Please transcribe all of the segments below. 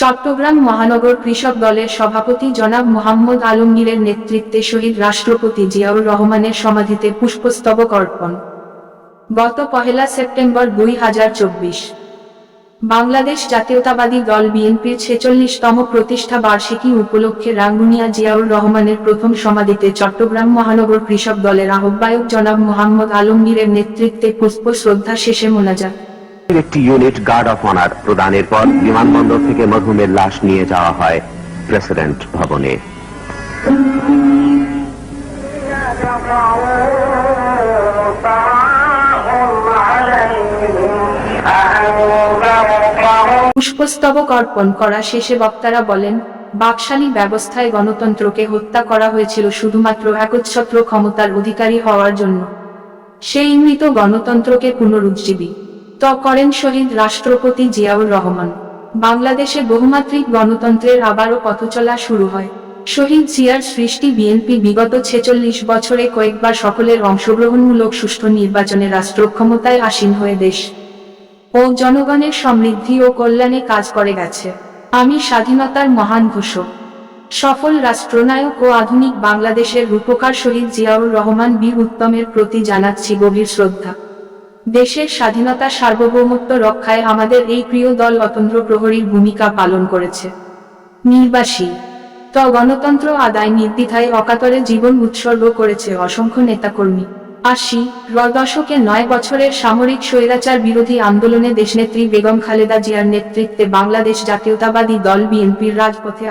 চট্টগ্রাম মহানগর কৃষক দলের সভাপতি জনাব মোহাম্মদ আলমগীরের নেতৃত্বে শহীদ রাষ্ট্রপতি জিয়াউর রহমানের সমাধিতে পুষ্পস্তবক অর্পণ। গত পহেলা সেপ্টেম্বর দুই হাজার চব্বিশ। বাংলাদেশ জাতীয়তাবাদী দল বিএনপির ছেচল্লিশতম প্রতিষ্ঠা বার্ষিকী উপলক্ষে রাঙ্গুনিয়া জিয়াউর রহমানের প্রথম সমাধিতে চট্টগ্রাম মহানগর কৃষক দলের আহ্বায়ক জনাব মোহাম্মদ আলমগীরের নেতৃত্বে পুষ্প শ্রদ্ধা শেষে মোনাজাত। একটি ইউনিট গার্ড অফ অনার প্রদানের পর বিমানবন্দর থেকে মরহুমের লাশ নিয়ে যাওয়া হয় প্রেসিডেন্ট ভবনে। পুষ্পস্তবক অর্পণ করা শেষে বক্তারা বলেন, বাকশালী ব্যবস্থায় গণতন্ত্রকে হত্যা করা হয়েছিল শুধুমাত্র একচ্ছত্র ক্ষমতার অধিকারী হওয়ার জন্য। সেই মৃত গণতন্ত্রকে পুনরুজ্জীবী। ত করেন শহীদ রাষ্ট্রপতি জিয়াউর রহমান। বাংলাদেশে বহুমাত্রিক গণতন্ত্রের আবারও পথচলা শুরু হয়। শহীদ জিয়ার সৃষ্টি বিএনপি বিগত ছেচল্লিশ বছরে কয়েকবার সকলের অংশগ্রহণমূলক সুষ্ঠু নির্বাচনে রাষ্ট্র ক্ষমতায় আসীন হয়ে দেশ ও জনগণের সমৃদ্ধি ও কল্যাণে কাজ করে গেছে। আমি স্বাধীনতার মহান ঘোষক। সফল রাষ্ট্রনায়ক ও আধুনিক বাংলাদেশের রূপকার শহীদ জিয়াউর রহমান বীর উত্তমের প্রতি জানাচ্ছি গভীর শ্রদ্ধা। দেশের স্বাধীনতা সার্বভৌমত্ব রক্ষায় আমাদের এই প্রিয় দল অতন্ত্র প্রহরীর ভূমিকা পালন করেছে। নির্বাসী। ত গণতন্ত্র আদায় নির্দ্বিধায় অকাতরে জীবন উৎসর্গ করেছে অসংখ্য নেতাকর্মী। আশি, র দশকে নয় বছরের সামরিক স্বৈরাচার বিরোধী আন্দোলনে দেশনেত্রী বেগম খালেদা জিয়ার নেতৃত্বে বাংলাদেশ জাতীয়তাবাদী দল বিএনপির রাজপথে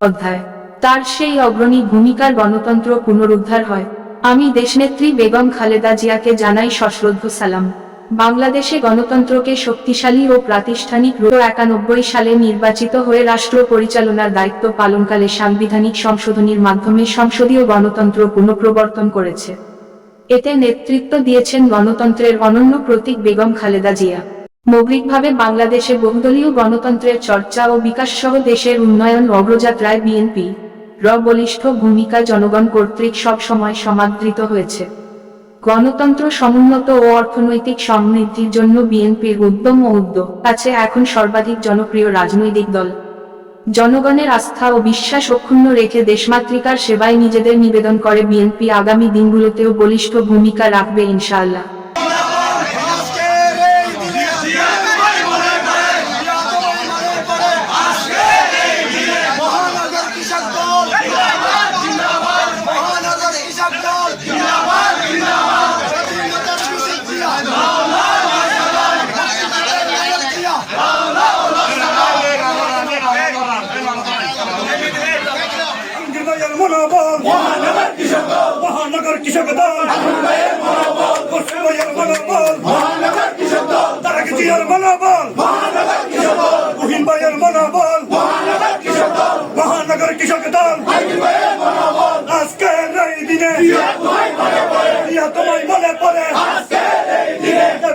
অধ্যায়। তার সেই অগ্রণী ভূমিকার গণতন্ত্র পুনরুদ্ধার হয়। আমি দেশনেত্রী বেগম খালেদা জিয়াকে জানাই সশ্রদ্ধ সালাম। বাংলাদেশে গণতন্ত্রকে শক্তিশালী ও প্রাতিষ্ঠানিক রূপ একানব্বই সালে নির্বাচিত হয়ে রাষ্ট্র পরিচালনার দায়িত্ব পালনকালে সাংবিধানিক সংশোধনীর মাধ্যমে সংসদীয় গণতন্ত্র পুনঃপ্রবর্তন করেছে। এতে নেতৃত্ব দিয়েছেন গণতন্ত্রের অনন্য প্রতীক বেগম খালেদা জিয়া। মৌলিকভাবে বাংলাদেশে বহুদলীয় গণতন্ত্রের চর্চা ও বিকাশ সহ দেশের উন্নয়ন অগ্রযাত্রায় বিএনপি র বলিষ্ঠ ভূমিকা জনগণ কর্তৃক সব সময় সমাদৃত হয়েছে। গণতন্ত্র সমুন্নত ও অর্থনৈতিক সমৃদ্ধির জন্য বিএনপির উদ্যম ও উদ্যোগ আছে এখন সর্বাধিক জনপ্রিয় রাজনৈতিক দল। জনগণের আস্থা ও বিশ্বাস অক্ষুণ্ণ রেখে দেশমাতৃকার সেবায় নিজেদের নিবেদন করে বিএনপি আগামী দিনগুলোতেও বলিষ্ঠ ভূমিকা রাখবে ইনশাআল্লাহ। মনোবল মহানগর কৃষক দল পশ্চিমবঙ্গের মনোবল। তারেক জিয়ার মনোবল। রহিম ভাইয়ের মনোবল। মহানগর কৃষক দল আজকের এই দিনে। জিয়া তোমায় মনে পড়ে।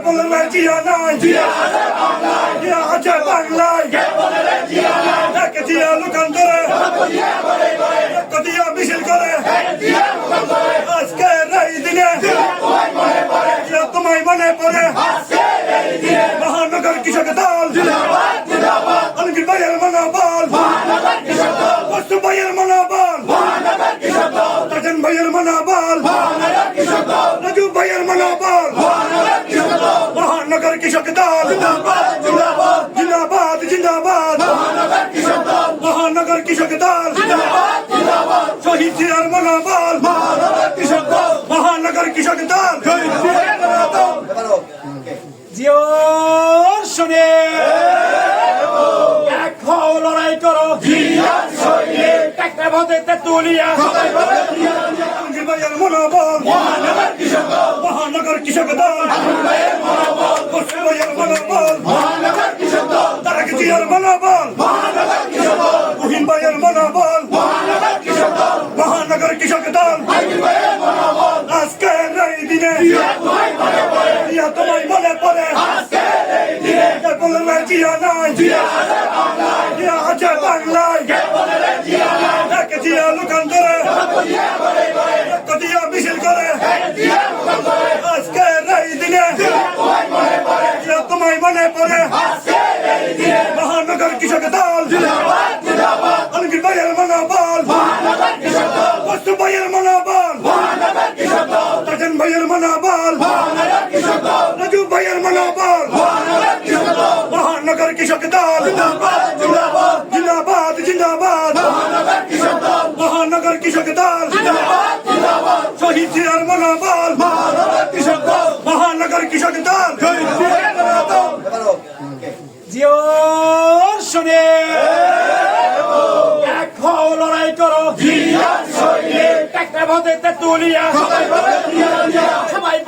বলেন না জিয়া নাই। জিয়া আছে বাংলায়। জিয়া লোকান্তরে। কতিয়া মিছিল করে। আজকের এই দিনে তোমায় মনে পড়ে। মহানগর কৃষক দল, আলমগীর ভাইয়ের মনোবল পশ্চিম ভাইয়ের মনোবল, রাজন ভাইয়ের মনোবল, রাজু ভাইয়ের মনোবল, মহানগর কৃষক দল, জিন্দাবাদ জিন্দাবাদ, মহানগর কৃষক দল জিয়ার মনোবল মহানগর কৃষক দল। জিওর শুনে। এক হও লড়াই করো। একটা তুলিয়া আলমগীর ভাইয়ের মনোবল মহানগর কৃষক দল ভাইয়ের মনোবল তারেক জিয়ার মনোবল রহিম ভাইয়ের মনোবল দল আজকের এই দিনে জিয়া তোমায় মনে পড়ে। বলেন না জিয়া নাই? জিয়া আছে বাংলায়। জিয়া লোকান্তরে। কতিয়া মিছিল করে। আজকের এই দিনে জিয়া তোমায় মনে পড়ে। ভাইয়ের মনোবল। রাজু ভাইয়ের মনোবল। মহানগর কৃষক দল। জিন্দাবাদ জিন্দাবাদ। মহানগর কৃষক দল। শহীদ জিয়ার মনোবল। মহানগর কৃষক দল। জিওর শুনে। একটা তেতুলিয়া সবাই বলে